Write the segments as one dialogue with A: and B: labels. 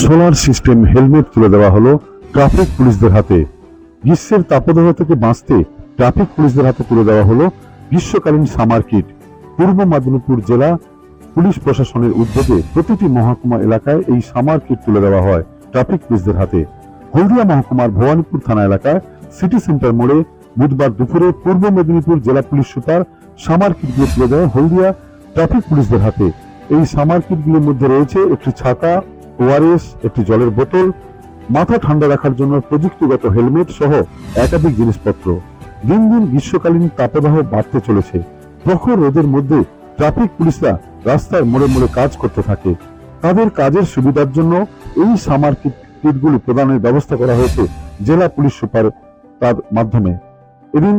A: Solar system helmet তুলে দেওয়া হলো ট্রাফিক পুলিশদের হাতে। গ্রীষ্মের তাপদাহ থেকে বাঁচতে ট্রাফিক পুলিশদের হাতে তুলে দেওয়া হলো গ্রীষ্মকালীন সামার কিট। পূর্ব মেদিনীপুর জেলা পুলিশ প্রশাসনের উদ্যোগে প্রতিটি মহকুমা এলাকায় এই সামার কিট তুলে দেওয়া হয় ট্রাফিক পুলিশদের হাতে। হলদিয়া মহকুমার ভবানীপুর থানা এলাকায় সিটি সেন্টার মোড়ে বুধবার দুপুরে পূর্ব মেদিনীপুর জেলা পুলিশ সুপার সামার কিটগুলো তুলে দেয় হলদিয়া ট্রাফিক পুলিশদের হাতে। এই সামার কিটগুলোর মধ্যে রয়েছে একটি ছাতা ওআরএস, একটি জলের বোতল, মাথা ঠান্ডা রাখার জন্য প্রযুক্তিগত হেলমেট সহ একাধিক জিনিসপত্র। দিন দিন গ্রীষ্মকালীন তাপদাহ বাড়তে চলেছে। প্রখর রোদের মধ্যে ট্রাফিক পুলিশরা রাস্তার মোড়ে মোড়ে কাজ করতে থাকে। তাদের কাজের সুবিধার জন্য এই সামার কিটগুলি প্রদানের ব্যবস্থা করা হয়েছে জেলা পুলিশ সুপার তার মাধ্যমে। এদিন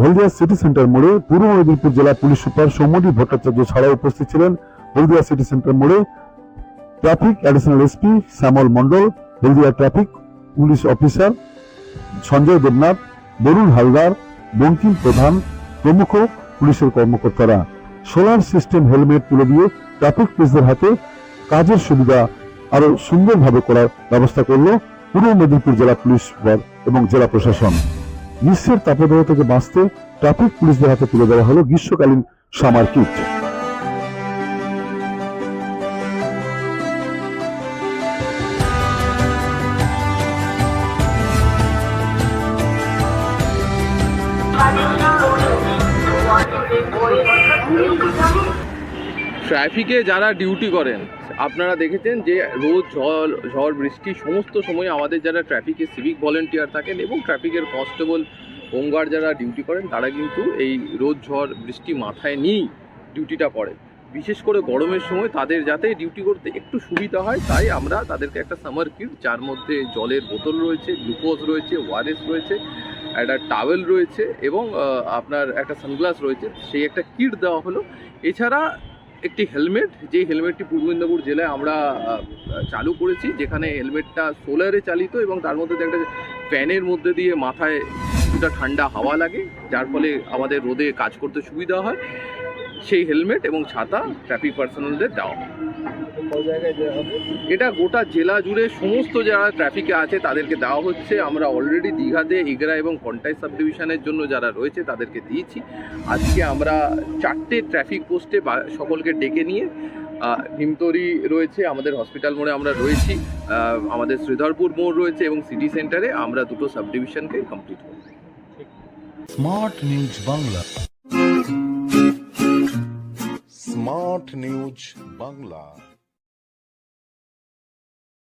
A: হলদিয়া সিটি সেন্টার মোড়ে পূর্ব মেদিনীপুর জেলা পুলিশ সুপার সৌম্যদী ভট্টাচার্য ছাড়াও উপস্থিত ছিলেন হলদিয়া সিটি সেন্টার মোড়ে traffic additional SP Shyamal Mondal Haldia traffic police officer Sanjay Debnath Barun Haldar Bankim Pradhan প্রমুখ পুলিশের কর্মকর্তারা। সোলার সিস্টেম হেলমেট তুলে দিয়ে ট্রাফিক পুলিশদের হাতে কাজের সুবিধা আরও সুন্দরভাবে করার ব্যবস্থা করল পূর্ব মেদিনীপুর জেলা পুলিশ এবং জেলা প্রশাসন। গ্রীষ্মের তাপদাহ থেকে বাঁচতে ট্রাফিক পুলিশদের হাতে তুলে দেওয়া হলো গ্রীষ্মকালীন সামার কিট
B: ট্রাফিকে যারা ডিউটি করেন, আপনারা দেখেছেন যে রোদ, ঝড় ঝড়, বৃষ্টি সমস্ত সময় আমাদের যারা ট্রাফিকে সিভিক ভলেন্টিয়ার থাকেন এবং ট্রাফিকের কনস্টেবল, হোমগার্ড যারা ডিউটি করেন, তারা কিন্তু এই রোদ, ঝড়, বৃষ্টি মাথায় নিয়েই ডিউটিটা করেন। বিশেষ করে গরমের সময় তাদের যাতে ডিউটি করতে একটু সুবিধা হয়, তাই আমরা তাদেরকে একটা সামার কিট, যার মধ্যে জলের বোতল রয়েছে, গ্লুকোজ রয়েছে ওয়ারেস রয়েছে একটা টাওয়েল রয়েছে এবং আপনার একটা সানগ্লাস রয়েছে, সেই একটা কিট দেওয়া হলো। এছাড়া একটি হেলমেট যে হেলমেটটি পূর্ব মেদিনীপুর জেলায় আমরা চালু করেছি, যেখানে হেলমেটটা সোলারে চালিত এবং তার মধ্যে একটা ফ্যানের মধ্যে দিয়ে মাথায় কিছুটা ঠান্ডা হাওয়া লাগে, যার ফলে আমাদের রোদে কাজ করতে সুবিধা হয়। সেই হেলমেট এবং ছাতা ট্রাফিক পার্সোনালদের দেওয়া হয়। এটা গোটা জেলা জুড়ে সমস্ত যারা ট্রাফিকে আছে তাদেরকে দেওয়া হচ্ছে। আমরা অলরেডি দীঘাতে এগরা এবং কন্টাই সাব ডিভিশনের জন্য যারা রয়েছে তাদেরকে দিয়েছি। আজকে আমরা চারটে ট্রাফিক পোস্টে বা- সকলকে ডেকে নিয়ে আহ, নিমতরি রয়েছে আমাদের হসপিটাল মোড়ে আমরা রয়েছি আমাদের শ্রীধরপুর মোড় রয়েছে এবং সিটি সেন্টারে আমরা দুটো সাব ডিভিশনকে কমপ্লিট করব।
C: Smart news Bangla.
D: Smart news Bangla.